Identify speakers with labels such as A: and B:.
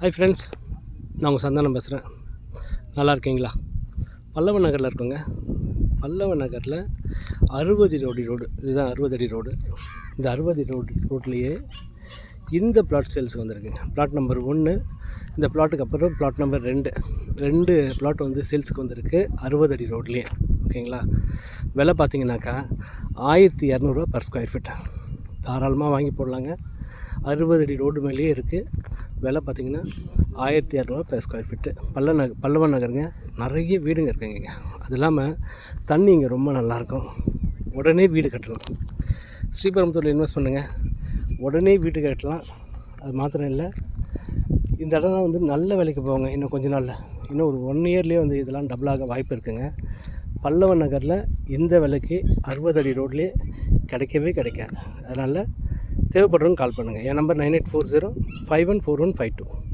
A: Hi friends நான் உங்கள் சந்தானம் பேசுகிறேன் நல்லா இருக்கீங்களா? பல்லவ நகரில் இருக்கோங்க. பல்லவ நகரில் அறுபது அடி ரோடு இதுதான் அறுபது அடி ரோடு இந்த அறுபது ரோடு ரோட்லேயே இந்த பிளாட் சேல்ஸுக்கு வந்திருக்குங்க. பிளாட் நம்பர் ஒன்று இந்த பிளாட்டுக்கு அப்புறம் பிளாட் நம்பர் ரெண்டு. ரெண்டு பிளாட் வந்து சேல்ஸுக்கு வந்திருக்கு. அறுபது அடி ரோட்லேயே ஓகேங்களா? விலை பார்த்தீங்கன்னாக்கா ஆயிரத்தி இரநூறுவா பர் ஸ்கொயர் ஃபீட் தாராளமாக வாங்கி போடலாங்க. அறுபது அடி ரோடு மேலேயே இருக்குது விலை பார்த்தீங்கன்னா ஆயிரத்தி இரநூறுவா per ஸ்கொயர் ஃபீட்டு பல்ல நகர் பல்லவன் நகருங்க. நிறைய வீடுங்க இருக்குங்க அது இல்லாமல் தண்ணி இங்கே ரொம்ப நல்லாயிருக்கும் உடனே வீடு கட்டலாம். ஸ்ரீபெரும்புத்தூரில் இன்வெஸ்ட் பண்ணுங்கள் உடனே வீடு கட்டலாம். அது மாத்திரம் இல்லை. இந்த இடம்லாம் வந்து நல்ல விலைக்கு போவாங்க இன்னும் கொஞ்ச நாளில். இன்னும் ஒரு ஒன் இயர்லேயே வந்து இதெல்லாம் டபுளாக வாய்ப்பு இருக்குங்க. பல்லவன் நகரில் இந்த விலைக்கு அறுபது அடி ரோட்லேயே கிடைக்கவே கிடைக்காது. அதனால் தேவைப்படுறவங்க கால் பண்ணுங்கள் என் number nine eight four zero five one four one five two